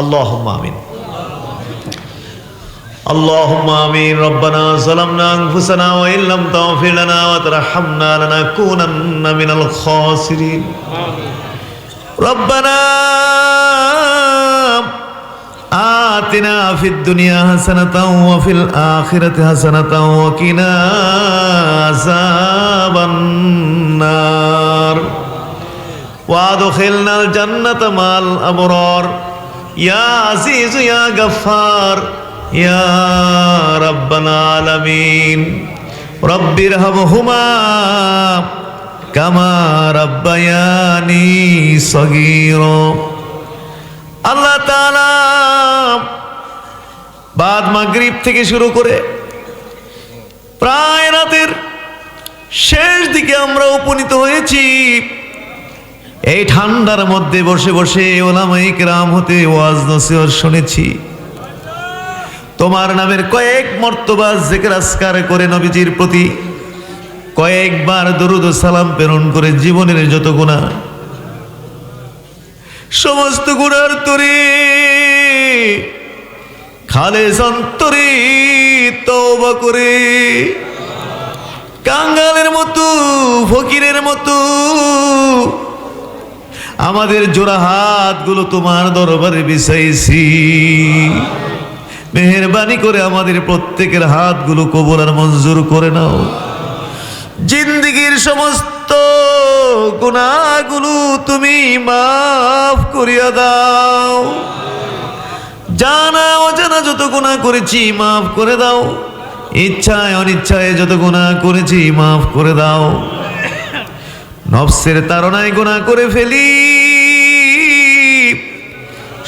আল্লাহ আমিন اللهم آمين ربنا ظلمنا أنفسنا وإن لم تغفر لنا وترحمنا لنكونن من الخاسرين ربنا آتنا في الدنيا حسنة وفي الآخرة حسنة وقنا عذاب النار وادخلنا الجنة مع الأبرار ইয়া আজিজ, ইয়া গফার ইয়া রব্বানা আলামিন রব্বির হামহুমা কামা রব্বায়ানি সগীর। আল্লাহ তাআলা বাদ মাগরিব থেকে শুরু করে প্রায় রাতের শেষ দিকে আমরা উপনীত হয়েছি। এই ঠান্ডার মধ্যে বসে বসে ওলামাই রাম হতে ওয়াজ নসিহত শুনেছি। তোমার নামের কয়েক মর্তবা জেকের আসকার করে নবীজির প্রতি কয়েকবার দরুদ সালাম প্রেরণ করে জীবনের যত গুণা। সমস্ত গুণার তরে খালে সন্তরে তওবা করে, কাঙ্গালের মতো, ফকিরের মতো আমাদের জোড়া হাতগুলো তোমার দরবারে বিছাইছি। মেহরবানি করে আমাদের প্রত্যেকের হাতগুলো কবর মঞ্জুর করে নাও। জিন্দিগির সমস্ত গুণাগুলো তুমি মাফ করিয়া দাও। জানা অজানা যত গুণা করেছি মাফ করে দাও। ইচ্ছায় অনিচ্ছায় যত গুণা করেছি মাফ করে দাও। নফসের তারনায় গুণা করে ফেলি।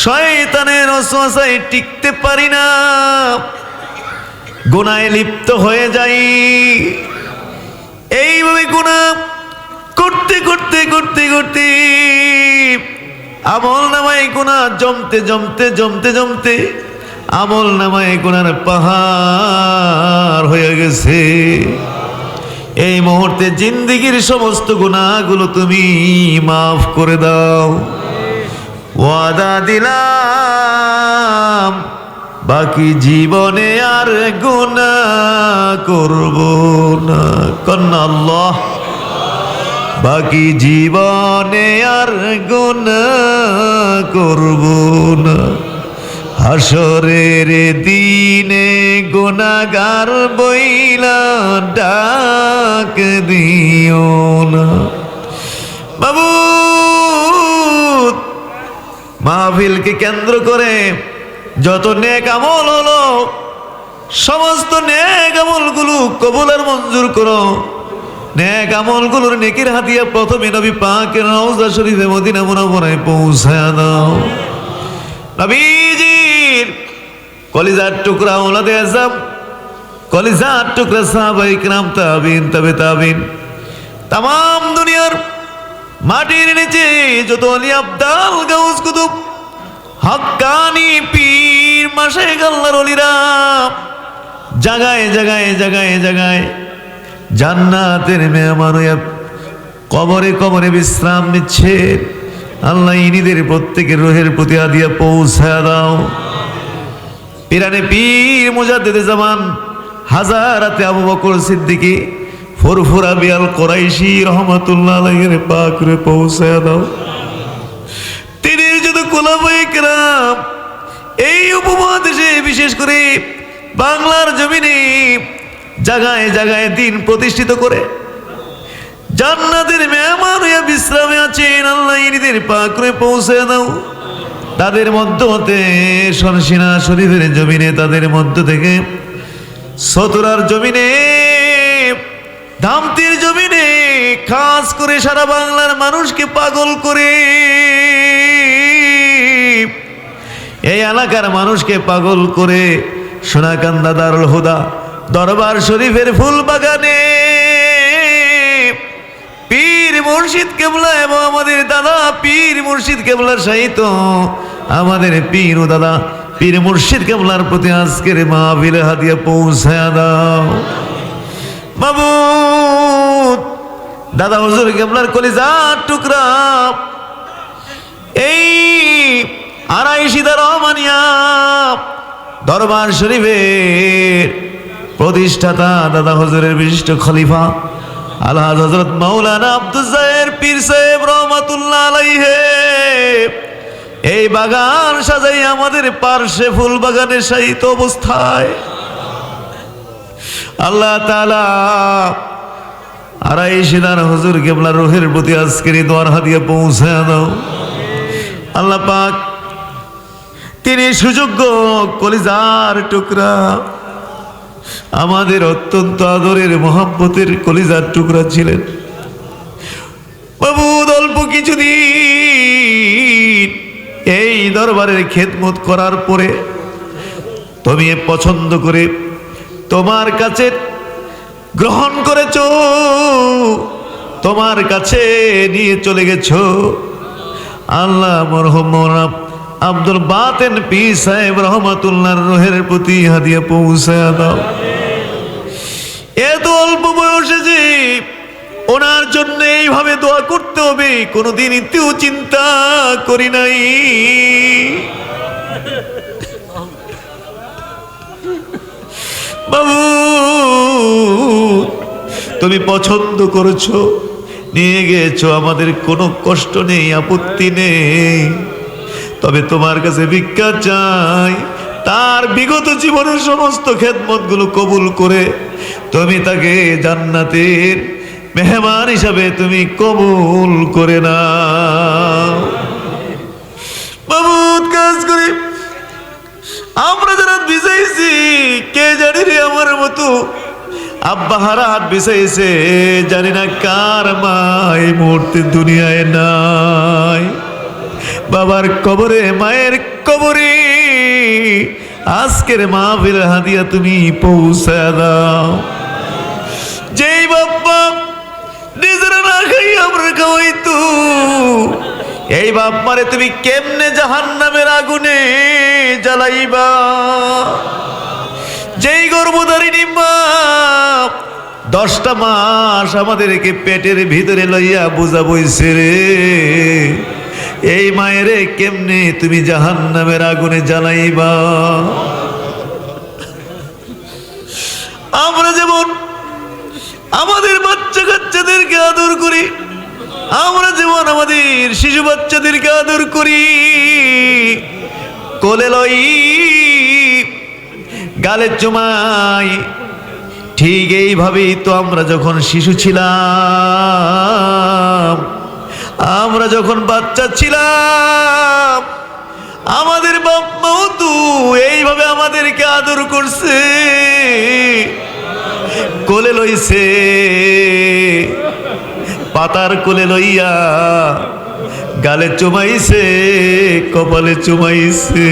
শয়তানের অশ্বাসায় টিকতে পারি না। গুনায় লিপ্ত হয়ে যাই। এইভাবে গুণা করতে করতে করতে করতে আমল নামায় গুণা জমতে জমতে জমতে জমতে আমল নামায় গুণার পাহাড় হয়ে গেছে। এই মুহূর্তে জিন্দিগির সমস্ত গুণাগুলো তুমি মাফ করে দাও। ওয়াদা দিলাম, বাকি জীবনে আর গুণা করব না। কন্যা বাকি জীবনে আর গুণা করব না। হাসরের দিনে গুণাগার বইলা ডাক দিও না। বাবু মাহফিলকে কেন্দ্র করে যত নেক আমল হলো, সমস্ত নেক আমলগুলো কবুলের মঞ্জুর করো। নেক আমলগুলোর নেকির হাতিয়া প্রথমে নবী পাকের রওজা শরীফে মদিনা মুনাওয়ারায় পৌঁছায় দাও। নবীজির কলিজার টুকরা ওলাদে আজম, কলিজার টুকরা সাহাবাই কিরাম তাবিন, তবে তাবিন। তাম দুনিয়ার মাটির নিচে যত অলি আবদাল গাউস কুতুব, হক্কানি পীর মাসে গাল্লার অলিরা জাগায় জাগায় জাগায় জাগায় জান্নাতের মেহমান কবরে কবরে বিশ্রাম নিচ্ছে। আল্লাহ ইনিদের প্রত্যেকের রোহের প্রতি আদিয়া পৌঁছায় দাও। পিরানে পীর মুজাদ্দিদে জামান হাজারাতে আবু বকর সিদ্দিকী ফুরফুরা বিয়াল কোরাইশি রহমতুল্লাহ আলাইহির পাকরে পৌঁছায় দাও। তিনি যত কোলাবাইকরাম এই উপমহাদেশে বিশেষ করে বাংলার জমিনে জায়গায় জায়গায় দিন প্রতিষ্ঠিত করে, জান্নাতের মেহমান হইয়া বিশ্রামে আছেন, আল্লাহ ইনিদের পাকরে পৌঁছে দাও। তাদের মধ্য হতে সরসিনা শরীফের জমিনে, তাদের মধ্য থেকে সতুরার জমিনে ধামতির জমিনে খাস করে সারা বাংলার মানুষকে পাগল করে। এই এলাকার মানুষকে পাগল করে। সোনাকান্দা দারুল হুদা, দরবার শরীফের ফুল বাগানে পীর মুর্শিদ কেবলা এবং আমাদের দাদা পীর মুর্শিদ কেবলার সাহিত্য। আমাদের পীর ও দাদা পীর মুর্শিদ কেবলার প্রতি আজকের মাহবিল হাদিয়া পৌঁছায় দাও। মাবুদ, দাদা হুজুর কেবলার কলিজার টুকরা। এই আড়াইশিদা রহমানিয়া দরবার শরীফের প্রতিষ্ঠাতা দাদা হজরের বিশিষ্ট খলিফা আলহাজ হজরত মৌলানা আব্দুজায়ের পীর সাহেব রহমাতুল্লাহ আলাইহে। এই বাগান সাজাই আমাদের পার্শ্বে ফুল বাগানে সাহিত্য অবস্থায় আল্লাহ তালা আড়াই সিদার হুজুর কেবলা রোহের প্রতি আজকের দোয়ার হাতিয়ে পৌঁছায় দাও। আল্লাহ পাক তিনি সুযোগ্য কলিজার টুকরা, আমাদের অত্যন্ত আদরের মহাব্বতের কলিজার টুকরা ছিলেন। বাবু, অল্প কিছুদিন এই দরবারের খেদমত করার পরে তুমি পছন্দ করে তোমার কাছে গ্রহণ করেছ, তোমার কাছে নিয়ে চলে গেছ। আল্লাহ আব্দুল বাতেন পি সাহেব রহমাতুল্লাহর রোহের প্রতি হাদিয়া পৌঁছায় দাও। এত অল্প বয়সে যে ওনার জন্য এইভাবে দোয়া করতে হবে, কোনোদিন ইতেও চিন্তা করি নাই। তুমি পছন্দ করেছ, নিয়ে গেছো, আমাদের কোনো কষ্ট নেই, আপত্তি নেই। তবে তোমার কাছে ভিক্ষা চাই, তার বিগত জীবনের সমস্ত খেদমতগুলো কবুল করে তুমি তাকে জান্নাতের মেহমান হিসাবে তুমি কবুল করে না বাবুত কাজ করে। আমরা যারা বিজাইছি কে জানি রে আমার মতো? আব্বা হারা হাত বিছাইছে জানি না কার মা এই মুহূর্তে দুনিয়ায় নাই। বাবার কবরে, মায়ের কবরে, আজকের মা ফির হাদিয়া তুমি পৌঁছা দাও। যেই বাপ্পা নিজেরা না খাই আমরা খাওয়াইতো এই বাপ মারে তুমি কেমনে জাহান নামের আগুনে জ্বালাইবা? যেই গর্ভধারিণী মা দশটা মাস আমাদেরকে পেটের ভিতরে লইয়া বুঝা বইছে রে এই মায়েরে কেমনে তুমি জাহান নামের আগুনে জ্বালাইবা? আমরা যেমন আমাদের বাচ্চা কাচ্চাদেরকে আদর করি আমরা যেমন আমাদের শিশু বাচ্চাদেরকে আদর করি। কোলে লই, গালে চুমাই। ঠিক এইভাবেই তো আমরা যখন শিশু ছিলাম, আমরা যখন বাচ্চা ছিলাম, আমাদের বাপ তো এইভাবে আমাদেরকে আদর করছে। কোলে লইছে পাতার কোলে লইয়া গালে চুমাইছে, কপালে চুমাইছে।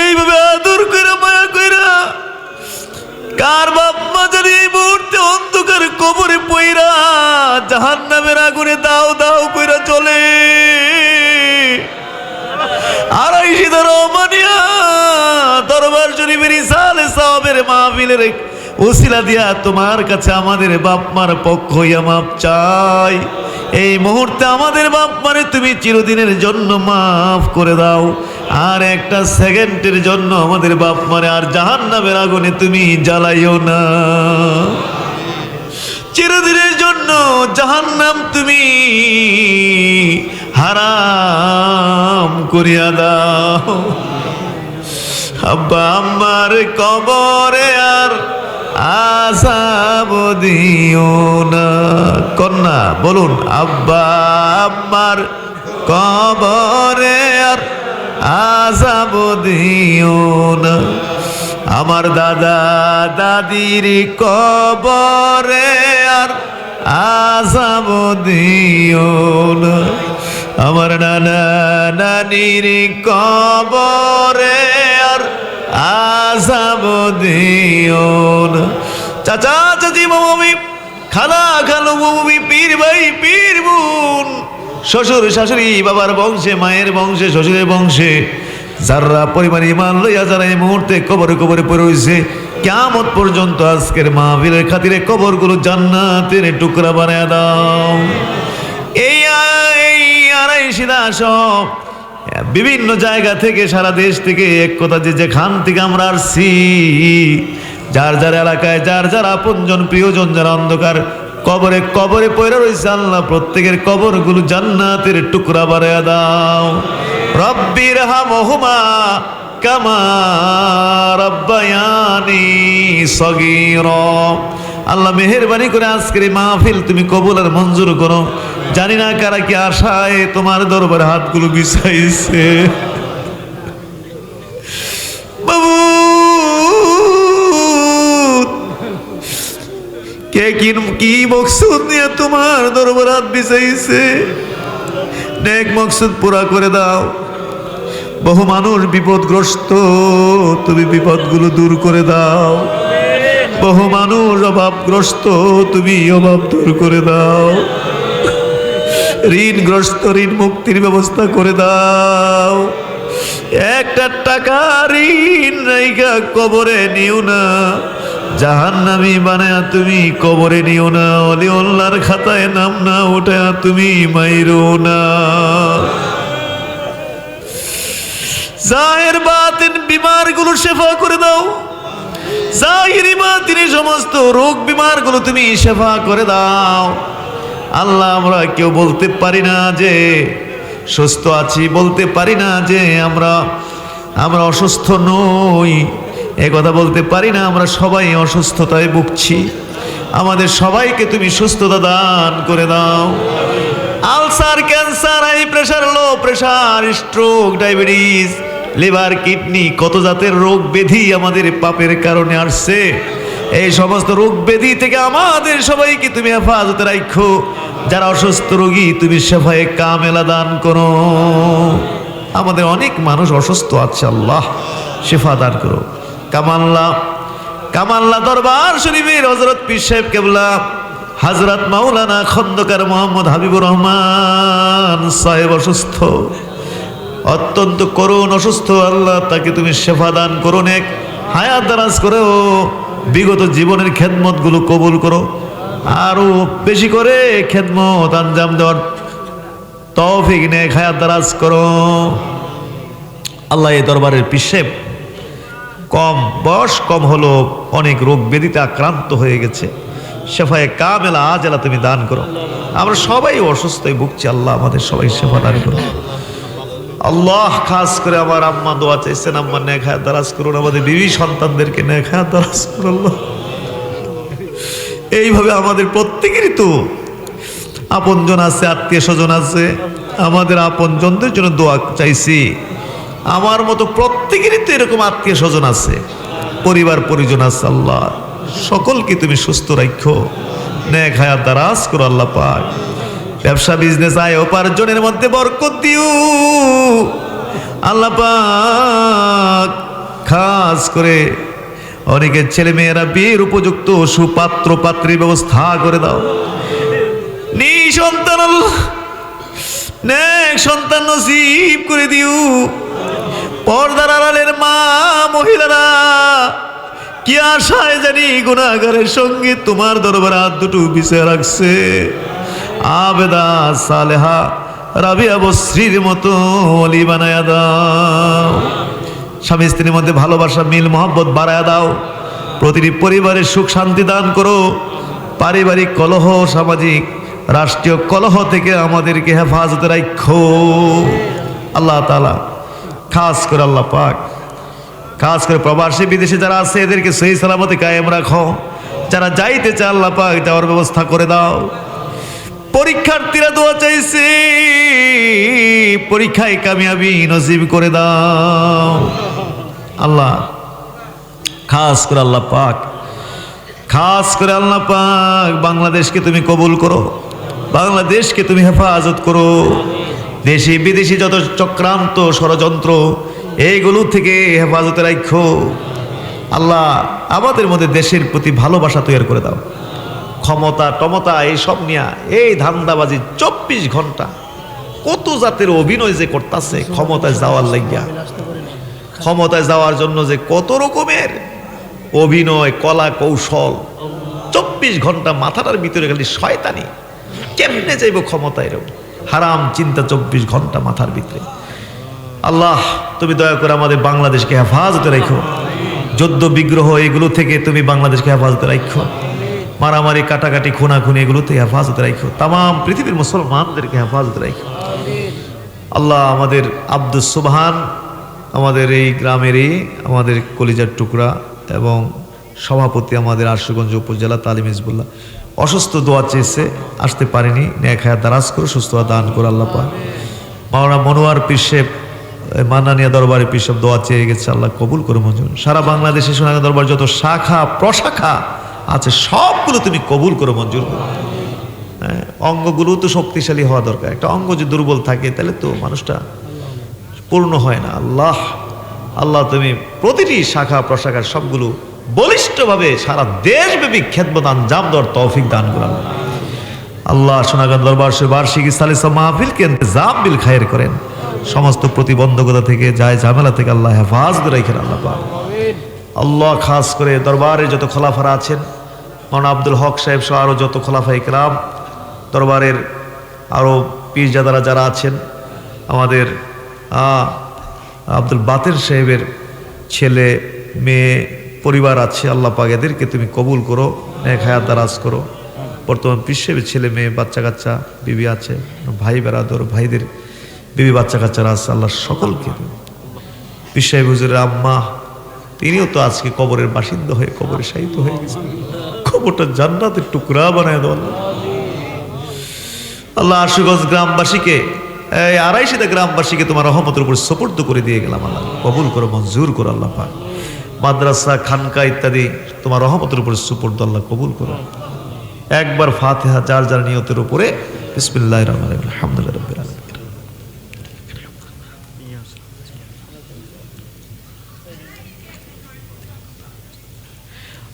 এইভাবে আদর কইরা, মায়া কইরা কার বাপ মা জানি এই মুহূর্তে অন্ধকার কবরে পইরা জাহান নামের আগুনে দাও দাও কইরা চলে। আড়াইশি রহমানিয়া দরবার শরীফের ইসালে সাহাবের মাহফিলের ওসিলা দিয়া তোমার কাছে আমাদের বাপ মার পক্ষ হইয়া মাপ চাই। এই মুহূর্তে আমাদের বাপ মারে তুমি চিরদিনের জন্য মাফ করে দাও। আর একটা সেকেন্ডের জন্য আমাদের বাপ মারে, আর জাহান নামের আগুনে তুমি জ্বালাইও না। চিরদিনের জন্য জাহান্নাম তুমি হারাম করিয়া দাও। আব্বা আমার কবরে আর আসাব দিও না কন্যা, বলুন, আব্বা আমার কবরে আর আসাব দিও না আমার দাদা, দাদির কবরে আর আসাব দিও না আমার নানা, নানির কবরে আর আসাব দিও না। চাচা, চাচি মামি খালা, খালু মামি পীর ভাই, পীর বোন। শ্বশুর, শাশুড়ি, বাবার বংশে, মায়ের বংশে, শ্বশুরের বংশে। যারা পরিবার ইমান লইয়া যারা এই মুহূর্তে কবরে কবরে পড়ে রয়েছে কেমন পর্যন্ত আজকের মাহফিলের খাতিরে কবর কবরগুলো জান্নাতের টুকরা বানায় দাও। এই আ- এই আর এই সিধা সব বিভিন্ন জায়গা থেকে সারা দেশ থেকে এক কথা যে যেখান থেকে আমরা আসছি, যার যার এলাকায়, যার যার আপনজন, প্রিয়জন, যারা অন্ধকার, কবরে কবরে পয়রা রয়েছে আল্লাহ, প্রত্যেকের কবরগুলো জান্নাতের টুকরা বাড়ায় দাও। রব্বির হামহুমা কামা রব্বায়ানি সগীরা। আল্লাহ মেহেরবানি করে আজকের মাহফিল তুমি কবুল আর মঞ্জুর করো। জানি না কারা কি আশায় তোমার দরবারে হাতগুলো বিছাইছে। বাবু! কে কি মকসুদ নিয়ে তোমার দরবার হাত বিছাইছে? নেক মকসুদ পুরা করে দাও। বহু মানুষ বিপদগ্রস্ত, তুমি বিপদগুলো দূর করে দাও। বহু মানুষ অভাবগ্রস্ত, তুমি অভাব দূর করে দাও। ঋণগ্রস্ত ঋণ মুক্তির ব্যবস্থা করে দাও। একটা টাকা ঋণ নাইকা কবরে নিও না। জাহান্নামি বানায়া তুমি কবরে নিও না। অলি অল্লার খাতায় নাম না ওটা তুমি মাইরো না। জাহের বাতিন, বিমারগুলো শেফা করে দাও। জাহিরি বাতিনি সমস্ত রোগ বিমারগুলো তুমি শেফা করে দাও। আল্লাহ, আমরা কেউ বলতে পারি না যে সুস্থ আছি, বলতে পারি না যে আমরা আমরা অসুস্থ নই। এ কথা বলতে পারি না, আমরা সবাই অসুস্থতায় ভুগছি। আমাদের সবাইকে তুমি সুস্থতা দান করে দাও। Ulcer, cancer, high pressure, low pressure, stroke, diabetes, liver, kidney, কত জাতের রোগ ব্যাধি আমাদের পাপের কারণে আসছে। এই সমস্ত রোগ ব্যাধি থেকে আমাদের সবাইকে তুমি হেফাজতে রাখো। যারা অসুস্থ রোগী, তুমি সেফায়ে কামেলা দান করো। আমাদের অনেক মানুষ অসুস্থ আছে, আল্লাহ শেফা দান করো। কামাল্লা কামাল্লা দরবার শরীফের হজরত পীর সাহেব কেবলা হাজরত মাওলানা খন্দকার মোহাম্মদ হাবিবুর রহমান সাহেব অসুস্থ। অত্যন্ত করুণ অসুস্থ, আল্লাহ তাকে তুমি শেফা দান করো এক হায়াত দারাজ করেও। বিগত জীবনের খেদমতগুলো কবুল করো। আরও বেশি করে খেদমত আঞ্জাম দেওয়ার তৌফিক নেক হায়াত দারাজ করো। আল্লাহ এই দরবারের পিসেব কম বয়স, কম হলো অনেক রোগ ব্যাধিতে আক্রান্ত হয়ে গেছে। শেফায়ে কামেলা আজেলা তুমি দান করো। আমরা সবাই অসুস্থই ভুগছি, আল্লাহ আমাদের সবাই সেবা দান করো। আল্লাহ খাস করে আমার আম্মা দোয়া চাইছেন, আম্মা নেখায় দারাজ করুন, আমাদের বিবি সন্তানদেরকে নেখায় দারাজ আল্লাহ। এইভাবে আমাদের প্রত্যেকেরই তো আপনজন আছে, আত্মীয় স্বজন আছে, আমাদের আপনজনদের জন্য দোয়া চাইছি। আমার মতো প্রত্যেকেরই তো এরকম আত্মীয় স্বজন আছে, পরিবার পরিজন আছে আল্লাহ। সকলকে তুমি সুস্থ রাখো, নেক হায়াত দারাজ করো আল্লাহ পাক। ব্যবসা বিজনেস আয়, উপার্জনের মধ্যে বরকত দিও। আল্লাহ পাক খাস করে অনেকের ছেলে মেয়েরা বিয়ের উপযুক্ত সুপাত্র, পাত্রীর ব্যবস্থা করে দাও। আল্লাহ, নেক সন্তান নসিব করে দিও। পর্দার আড়ালের মা, মহিলারা, কি আশায় জানি গুণাগারের সঙ্গে তোমার দরবার হাত দুটো বিষয় রাখছে। আবেদা সালেহা, রাবিয়া বশ্রীর মতো অলি বানায়া দাও। স্বামী স্ত্রীর মধ্যে ভালোবাসা, মিল, মোহাব্বত বাড়ায়া দাও। প্রতিটি পরিবারে সুখ, শান্তি দান করো। পারিবারিক কলহ, সামাজিক, রাষ্ট্রীয় কলহ থেকে আমাদেরকে হেফাজতে রাখো। আল্লাহ তালা খাস করে আল্লাহ পাক, খাস করে প্রবাসী, বিদেশে যারা আছে, এদেরকে সেই সালামতে কায়েম রাখো। যারা যাইতে চায়, আল্লাহ পাক যাওয়ার ব্যবস্থা করে দাও। পরীক্ষার্থীরা দোয়া চাইছে, পরীক্ষায় কামিয়াবি নসিব করে দাও। আল্লাহ, খাস করে আল্লাহ পাক, খাস করে আল্লাহ পাক, বাংলাদেশকে তুমি কবুল করো, বাংলাদেশকে তুমি হেফাজত করো। দেশি বিদেশি যত চক্রান্ত ষড়যন্ত্র, এইগুলো থেকে হেফাজতে রাখো আল্লাহ, আমাদের মধ্যে দেশের প্রতি ভালোবাসা তৈরি করে দাও। ক্ষমতা, টমতা, এইসব নিয়ে এই ধান্দাবাজি চব্বিশ ঘণ্টা। কত জাতের অভিনয় যে করতেছে ক্ষমতায় যাওয়ার লাগিয়া। ক্ষমতায় যাওয়ার জন্য যে কত রকমের অভিনয়, কলা কৌশল, চব্বিশ ঘণ্টা মাথাটার ভিতরে খালি শয়তানি। কেমনে যাইব ক্ষমতায় এরকম হারাম চিন্তা চব্বিশ ঘণ্টা মাথার ভিতরে। আল্লাহ, তুমি দয়া করে আমাদের বাংলাদেশকে হেফাজতে রেখো। যুদ্ধ বিগ্রহ এগুলো থেকে তুমি বাংলাদেশকে হেফাজতে রাখো। মারামারি, কাটাকাটি, খুনাখুনি এগুলোতে হেফাজতে রাখো তাম পৃথিবীর মুসলমানদেরকে হেফাজতে রাখো আল্লাহ আমাদের আব্দুল সুবহান, আমাদের এই গ্রামেরই আমাদের কলিজার টুকরা এবং সভাপতি আমাদের আশুগঞ্জ উপজেলা তালিম হিজবুল্লাহ। অসুস্থ দোয়া চেয়েছে, আসতে পারেনি। ন্যায় খায়া দারাজ করে, সুস্থ হওয়া দান করে আল্লাহ পাক। মাওলানা মনোয়ার পিসেব মান্নানিয়া দরবারে পিসব দোয়া চেয়ে গেছে, আল্লাহ কবুল করে মঞ্জুর সারা বাংলাদেশে সোনাগা দরবার যত শাখা, প্রশাখা আছে সবগুলো তুমি কবুল করে মঞ্জুর করো। হ্যাঁ, অঙ্গগুলো তো শক্তিশালী হওয়া দরকার। একটা অঙ্গ যদি দুর্বল থাকে তাহলে তো মানুষটা পূর্ণ হয় না। আল্লাহ আল্লাহ তুমি প্রতিটি শাখা প্রশাখার সবগুলো বলিষ্ঠভাবে সারা দেশব্যাপী খেদমত আঞ্জাম দেওয়ার তৌফিক দান করাল আল্লাহ। সোনাগান দরবার বার্ষিক সালিসা মাহফিলকে ইন্তজাম বিল খায়ের করেন। সমস্ত প্রতিবন্ধকতা থেকে যায় ঝামেলা থেকে আল্লাহ হেফাজত রেখেন আল্লাহ আল্লাহ খাস করে দরবারে যত খোলাফারা আছেন মৌলানা আব্দুল হক সাহেব সহ আরও যত খোলাফা ইকরাম, দরবারের আরও পীরজাদারা যারা আছেন, আমাদের আব্দুল বাতের সাহেবের ছেলে, মেয়ে, পরিবার আছে, আল্লাহ পাক এদেরকে তুমি কবুল করো এক হায়াত দারাজ করো। বর্তমান পীর ছেলে, মেয়ে, বাচ্চা কাচ্চা, বিবি আছে, ভাই বেড়াদর ভাইদের বিবি বাচ্চা কাচ্চারা আছে, আল্লাহ সকলকে সাহেব হুজুরের আম্মা, তিনিও তো আজকে কবরের বাসিন্দা হয়ে, কবরে শায়িত হয়ে গেছে খবরটা জান্নাতের টুকরা বানায় দেওয়া আল্লাহ। আশুগঞ্জ গ্রামবাসীকে, এই আড়াইশিটা গ্রামবাসীকে তোমার রহমতের উপর সপর্দ করে দিয়ে গেলাম আল্লাহ। কবুল করো, মঞ্জুর করো আল্লাহ পাক। মাদ্রাসা, খানকা ইত্যাদি তোমার রহমতের উপর সুপর্দ আল্লাহ কবুল করো। একবার ফাতেহা, যার যার নিয়তের উপরে বিসমিল্লাহ রহমান আলহামদুলিল্লাহ রাব্বিল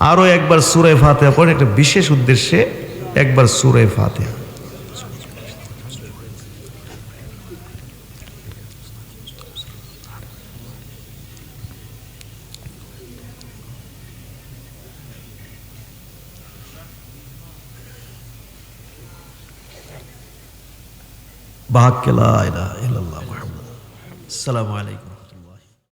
আলামিন আরও একবার সুরে ফাতেহা পড়েন একটা বিশেষ উদ্দেশ্যে একবার সুরে ফাতেহা। বাহাক্কেলা ইলাহা মুহাম্মদ। আসসালামু আলাইকুম।